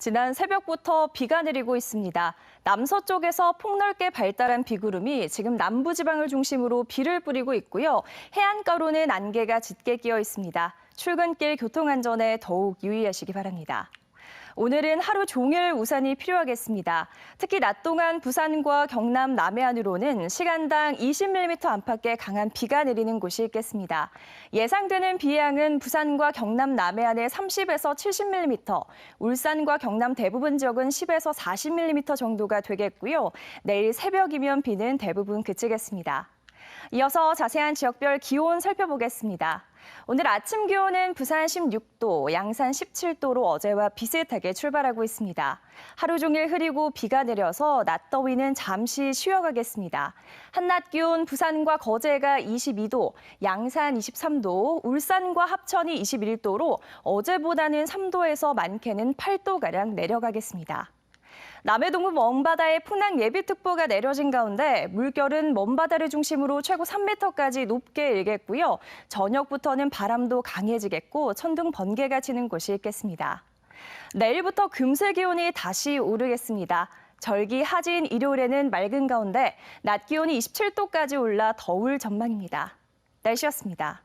지난 새벽부터 비가 내리고 있습니다. 남서쪽에서 폭넓게 발달한 비구름이 지금 남부지방을 중심으로 비를 뿌리고 있고요. 해안가로는 안개가 짙게 끼어 있습니다. 출근길 교통안전에 더욱 유의하시기 바랍니다. 오늘은 하루 종일 우산이 필요하겠습니다. 특히 낮 동안 부산과 경남 남해안으로는 시간당 20mm 안팎의 강한 비가 내리는 곳이 있겠습니다. 예상되는 비 양은 부산과 경남 남해안에 30에서 70mm, 울산과 경남 대부분 지역은 10에서 40mm 정도가 되겠고요. 내일 새벽이면 비는 대부분 그치겠습니다. 이어서 자세한 지역별 기온 살펴보겠습니다. 오늘 아침 기온은 부산 16도, 양산 17도로 어제와 비슷하게 출발하고 있습니다. 하루 종일 흐리고 비가 내려서 낮 더위는 잠시 쉬어가겠습니다. 한낮 기온 부산과 거제가 22도, 양산 23도, 울산과 합천이 21도로 어제보다는 3도에서 많게는 8도가량 내려가겠습니다. 남해동부 먼바다에 풍랑 예비특보가 내려진 가운데 물결은 먼바다를 중심으로 최고 3m까지 높게 일겠고요. 저녁부터는 바람도 강해지겠고 천둥 번개가 치는 곳이 있겠습니다. 내일부터 금세 기온이 다시 오르겠습니다. 절기 하진 일요일에는 맑은 가운데 낮 기온이 27도까지 올라 더울 전망입니다. 날씨였습니다.